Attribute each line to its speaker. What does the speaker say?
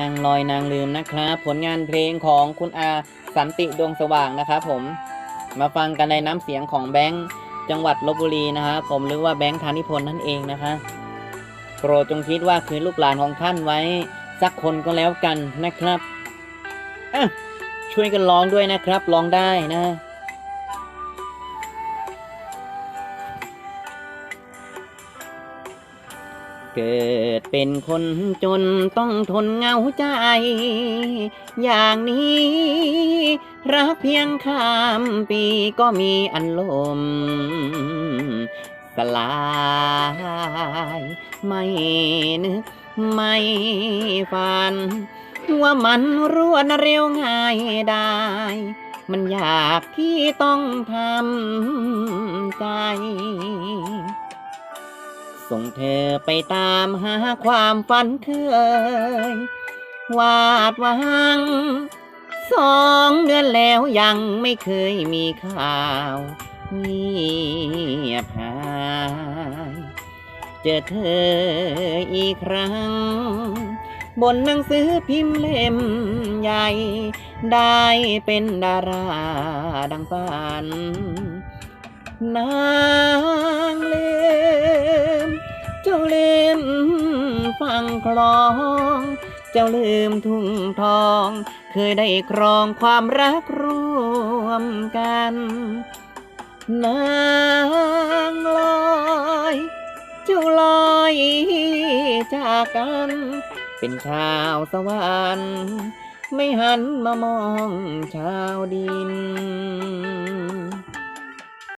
Speaker 1: นางลอยนางลืมนะครับ ผลงานเพลงของคุณอาสันติดวงสว่างนะครับผมมาฟังกันในน้ำเสียงของแบงค์จังหวัดลบบุรีนะครับผมหรือว่าแบงค์ธานิพลนั่นเองนะคะโปรดจงคิดว่าคือลูกหลานของท่านไว้ สักคนก็แล้วกันนะครับช่วยกันร้องด้วยนะครับร้องได้นะ เกิดเป็นคนจนต้องทนเหงาใจ อย่างนี้ รักเพียงข้ามปีก็มีอันลม สลายไม่นึกไม่ฝัน ว่ามันรวดเร็วง่ายได้ มันอยากที่ต้องทำใจ ส่งเธอไปตามหาความฝันเคยวาดวังสองเดือนแล้วยังไม่เคยมีข่าวเงียบหายเจอเธออีกครั้ง บนหนังสือพิมพ์เล่มใหญ่ ได้เป็นดาราดังฝัน นา ฟังคลอง เจ้าลืมทุ่งทอง เคยได้ครองความรักร่วมกัน นางลอยเจ้าลอยจากกัน เป็นชาวสวรรค์ไม่หันมามองชาวดิน